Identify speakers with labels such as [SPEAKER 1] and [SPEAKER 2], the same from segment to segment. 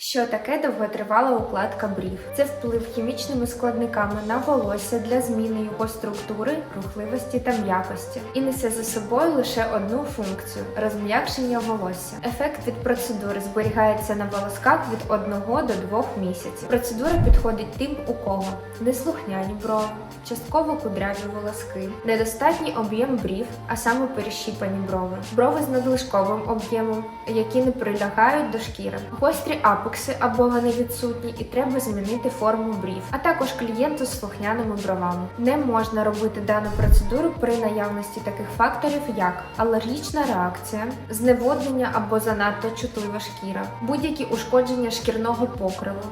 [SPEAKER 1] Що таке довготривала укладка брів? Це вплив хімічними складниками на волосся для зміни його структури, рухливості та м'якості, і несе за собою лише одну функцію розм'якшення волосся. Ефект від процедури зберігається на волосках від 1 до 2 місяців. Процедура підходить тим, у кого неслухняні брови, частково кудряві волоски, недостатній об'єм брів, а саме перещіпані брови, брови з надлишковим об'ємом, які не прилягають до шкіри, гострі апекси або вони відсутні, і треба змінити форму брів, а також клієнту з слухняними бровами. Не можна робити дану процедуру при наявності таких факторів, як алергічна реакція, зневоднення або занадто чутлива шкіра, будь-які ушкодження шкірного покриву,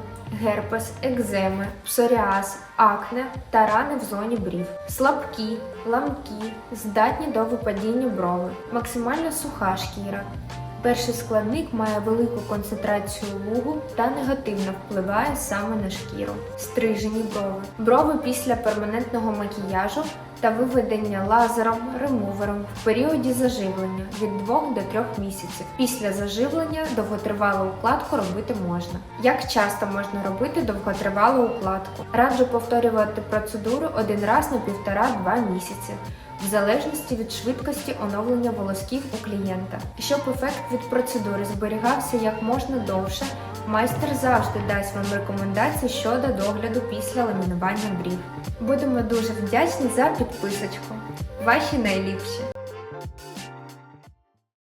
[SPEAKER 1] герпес, екземи, псоріаз, акне та рани в зоні брів, слабкі, ламкі, здатні до випадіння брови, максимально суха шкіра. Перший складник має велику концентрацію лугу та негативно впливає саме на шкіру. Стрижені брови. Брови після перманентного макіяжу та виведення лазером, ремувером в періоді заживлення від 2 до 3 місяців. Після заживлення довготривалу укладку робити можна. Як часто можна робити довготривалу укладку? Раджу повторювати процедуру один раз на 1,5-2 місяці в залежності від швидкості оновлення волосків у клієнта. Щоб ефект від процедури зберігався як можна довше, майстер завжди дасть вам рекомендації щодо догляду після ламінування брів. Будемо дуже вдячні за підписочку. Ваші найліпші!